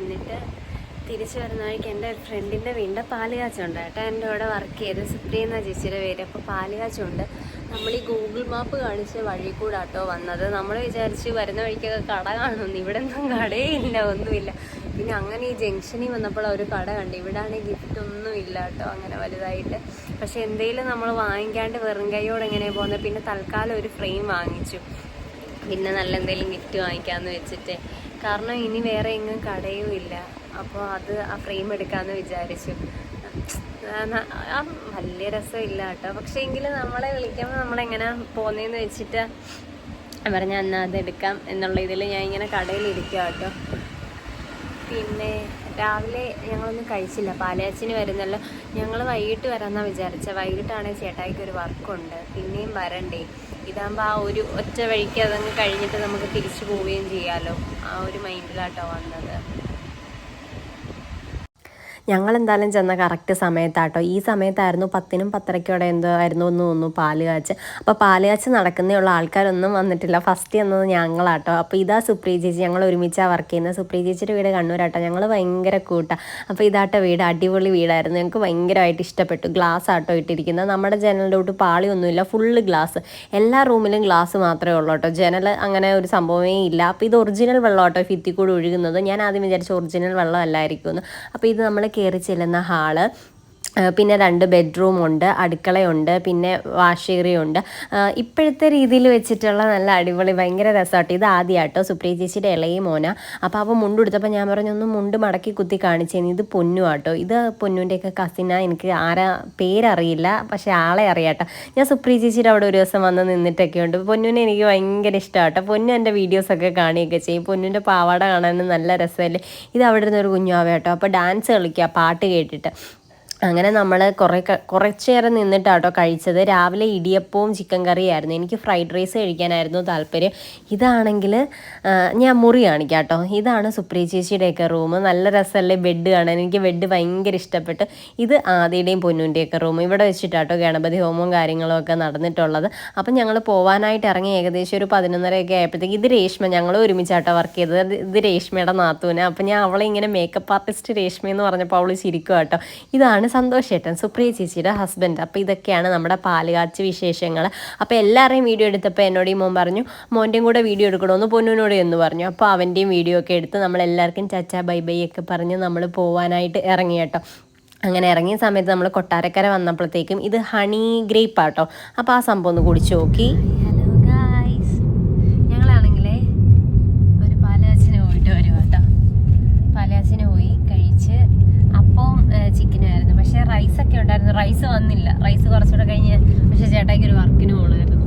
എന്നിട്ട് തിരിച്ചു വരുന്ന വഴിക്ക് എന്റെ ഫ്രണ്ടിന്റെ വീടിന്റെ പാലുകാച്ചുണ്ട്. കേട്ടോ എന്റെ കൂടെ വർക്ക് ചെയ്ത് സുപ്രിയ എന്ന ചേച്ചിയുടെ പേര്. അപ്പോൾ പാലുകാച്ചുണ്ട്. നമ്മൾ ഈ ഗൂഗിൾ മാപ്പ് കാണിച്ച് വഴി കൂടെ ആട്ടോ വന്നത്. നമ്മൾ വിചാരിച്ച് വരുന്ന വഴിക്കൊക്കെ കട കാണുമെന്ന്. ഇവിടെ ഒന്നും കടയേ ഇല്ല ഒന്നുമില്ല. പിന്നെ അങ്ങനെ ഈ ജംഗ്ഷനിൽ വന്നപ്പോൾ ഒരു കട കണ്ട്. ഇവിടെ ആണെങ്കിൽ ഗിഫ്റ്റ് ഒന്നും ഇല്ല കേട്ടോ അങ്ങനെ വലുതായിട്ട്. പക്ഷെ എന്തെങ്കിലും നമ്മൾ വാങ്ങിക്കാണ്ട് വെറും കൈയോടെ എങ്ങനെയാണ് പോകുന്നത്? പിന്നെ തൽക്കാലം ഒരു ഫ്രെയിം വാങ്ങിച്ചു. പിന്നെ നല്ല എന്തെങ്കിലും ഗിഫ്റ്റ് വാങ്ങിക്കാമെന്ന് വെച്ചിട്ട്. കാരണം ഇനി വേറെ എങ്ങും കടയും ഇല്ല. അപ്പോൾ അത് ആ ഫ്രെയിം എടുക്കാമെന്ന് വിചാരിച്ചു. വലിയ രസമില്ല കേട്ടോ. പക്ഷേ എങ്കിലും നമ്മളെ വിളിക്കുമ്പോൾ നമ്മളെങ്ങനെ പോകുന്നതെന്ന് വെച്ചിട്ട് പറഞ്ഞാൽ അത് എടുക്കാം എന്നുള്ള ഇതിൽ ഞാൻ ഇങ്ങനെ കടയിൽ ഇരിക്കുക കേട്ടോ. പിന്നെ രാവിലെ ഞങ്ങളൊന്നും കഴിച്ചില്ല. പാലയച്ചിന് വരുന്നല്ലോ. ഞങ്ങൾ വൈകിട്ട് വരാമെന്നാണ് വിചാരിച്ചത് വൈകിട്ടാണെങ്കിൽ ചേട്ടായിക്ക് ഒരു വർക്കുണ്ട്. പിന്നെയും വരണ്ടേ. ഇതാകുമ്പോൾ ആ ഒരു ഒറ്റ വഴിക്ക് അതങ്ങ് കഴിഞ്ഞിട്ട് നമുക്ക് തിരിച്ചു പോവുകയും ചെയ്യാമല്ലോ ആ ഒരു മൈൻഡിലാട്ടോ വന്നത്. ഞങ്ങൾ എന്തായാലും ചെന്ന കറക്റ്റ് സമയത്താട്ടോ. ഈ സമയത്തായിരുന്നു പത്തിനും പത്തരയ്ക്കോടെ എന്തോ ആയിരുന്നു ഒന്ന് തോന്നുന്നു പാൽ കാച്ച്. അപ്പോൾ പാൽ കാച്ച് നടക്കുന്നേ ഉള്ള ആൾക്കാരൊന്നും വന്നിട്ടില്ല. ഫസ്റ്റ് എന്നത് ഞങ്ങളാട്ടോ. അപ്പോൾ ഇതാ സുപ്രിയ ചേച്ചി. ഞങ്ങൾ ഒരുമിച്ചാണ് വർക്ക് ചെയ്യുന്നത്. സുപ്രിയ ചേച്ചിയുടെ വീട് കണ്ണൂരാട്ടോ. ഞങ്ങൾ ഭയങ്കര കൂട്ടാണ് അപ്പോൾ ഇതാട്ടോ വീട്. അടിപൊളി വീടായിരുന്നു. ഞങ്ങൾക്ക് ഭയങ്കരമായിട്ട് ഇഷ്ടപ്പെട്ടു. ഗ്ലാസ് ആട്ടോ ഇട്ടിരിക്കുന്നത്. നമ്മുടെ ജനലിലോട്ട് പാളിയൊന്നുമില്ല. ഫുള്ള് ഗ്ലാസ് എല്ലാ റൂമിലും ഗ്ലാസ് മാത്രമേ ഉള്ളൂ കേട്ടോ ജനൽ അങ്ങനെ ഒരു സംഭവമേ ഇല്ല. അപ്പോൾ ഇത് ഒറിജിനൽ വെള്ളം കേട്ടോ ഭിത്തി ഒഴുകുന്നത്. ഞാൻ ആദ്യം വിചാരിച്ച ഒറിജിനൽ വെള്ളം അല്ലായിരിക്കുമെന്ന് അപ്പോൾ ഇത് നമ്മൾ കയറി ചെല്ലുന്ന ഹാൾ. പിന്നെ രണ്ട് ബെഡ്റൂം ഉണ്ട് അടുക്കളയുണ്ട് പിന്നെ വാഷ് ഏരിയ ഉണ്ട്. ഇപ്പോഴത്തെ രീതിയിൽ വെച്ചിട്ടുള്ള നല്ല അടിപൊളി ഭയങ്കര രസമാട്ടോ. ഇത് ആദ്യമായിട്ടോ സുപ്രിയ ചേച്ചിയുടെ ഇളയ മോന. അപ്പോൾ അവ മുണ്ട് എടുത്തപ്പോൾ ഞാൻ പറഞ്ഞു ഒന്ന് മുണ്ട് മടക്കി കുത്തി കാണിച്ചേന്. ഇത് പൊന്നു ആട്ടോ. ഇത് പൊന്നുന്റെയൊക്കെ കസിന എനിക്ക് ആരാ പേരറിയില്ല പക്ഷേ ആളെ അറിയാട്ടോ. ഞാൻ സുപ്രിയ ചേച്ചിയുടെ അവിടെ ഒരു ദിവസം വന്ന് നിന്നിട്ടൊക്കെ ഉണ്ട്. പൊന്നുവിനെ എനിക്ക് ഭയങ്കര ഇഷ്ടമാട്ടോ. പൊന്നു എന്റെ വീഡിയോസൊക്കെ കാണുകയൊക്കെ ചെയ്യും. പൊന്നുന്റെ പാവാട കാണാനും നല്ല രസമല്ലേ? ഇത് അവിടെ ഇരുന്ന് ഒരു കുഞ്ഞാവ കേട്ടോ അപ്പോൾ ഡാൻസ് കളിക്കുക പാട്ട് കേട്ടിട്ട്. അങ്ങനെ നമ്മൾ കുറേ കുറച്ച് നേരം നിന്നിട്ടാട്ടോ കഴിച്ചത്. രാവിലെ ഇടിയപ്പവും ചിക്കൻ കറിയായിരുന്നു. എനിക്ക് ഫ്രൈഡ് റൈസ് കഴിക്കാനായിരുന്നു താല്പര്യം. ഇതാണെങ്കിൽ ഞാൻ മുറി കാണിക്കാം കേട്ടോ ഇതാണ് സുപ്രിയ ചേച്ചിയുടെയൊക്കെ റൂം നല്ല രസമല്ലേ ബെഡ് കാണാൻ. എനിക്ക് ബെഡ് ഭയങ്കര ഇഷ്ടപ്പെട്ടു. ഇത് ആദിയുടെയും പൊന്നുന്റെയൊക്കെ റൂം. ഇവിടെ വെച്ചിട്ടാട്ടോ ഗണപതി ഹോമവും കാര്യങ്ങളും ഒക്കെ നടന്നിട്ടുള്ളത്. അപ്പം ഞങ്ങൾ പോവാനായിട്ട് ഇറങ്ങി ഏകദേശം ഒരു പതിനൊന്നരയൊക്കെ ആയപ്പോഴത്തേക്ക് ഇത് രേഷ്മ ഞങ്ങൾ ഒരുമിച്ചാട്ടോ വർക്ക് ചെയ്തത്. ഇത് രേഷ്മയുടെ നാത്തൂന്. അപ്പം ഞാൻ അവളെ ഇങ്ങനെ മേക്കപ്പ് ആർട്ടിസ്റ്റ് രേഷ്മ എന്ന് പറഞ്ഞപ്പോൾ അവൾ ചിരിക്കും കേട്ടോ ഇതാണ് സന്തോഷേട്ടൻ സുപ്രിയ ചേച്ചിയുടെ ഹസ്ബൻഡ് അപ്പോൾ ഇതൊക്കെയാണ് നമ്മുടെ പാലുകാച്ചി വിശേഷങ്ങൾ അപ്പോൾ എല്ലാവരെയും വീഡിയോ എടുത്തപ്പോൾ എന്നോട് ഈ മോൻ പറഞ്ഞു മോന്റെയും കൂടെ വീഡിയോ എടുക്കണമെന്ന് പൊന്നുവിനോട് എന്ന് പറഞ്ഞു. അപ്പോൾ അവന്റെയും വീഡിയോ ഒക്കെ എടുത്ത് നമ്മൾ എല്ലാവർക്കും ചച്ച ബൈ ബൈ ഒക്കെ പറഞ്ഞ് നമ്മൾ പോവാനായിട്ട് ഇറങ്ങി കേട്ടോ. അങ്ങനെ ഇറങ്ങിയ സമയത്ത് നമ്മൾ കൊട്ടാരക്കര വന്നപ്പോഴത്തേക്കും ഇത് ഹണി ഗ്രേപ്പ് ആട്ടോ അപ്പോൾ ആ സംഭവം ഒന്ന് കുടിച്ച് നോക്കി. റൈസ് വന്നില്ല. റൈസ് കുറച്ചുകൂടെ കഴിഞ്ഞ് പക്ഷേ ചേട്ടായിക്ക് ഒരു വർക്കിന് പോകണമായിരുന്നു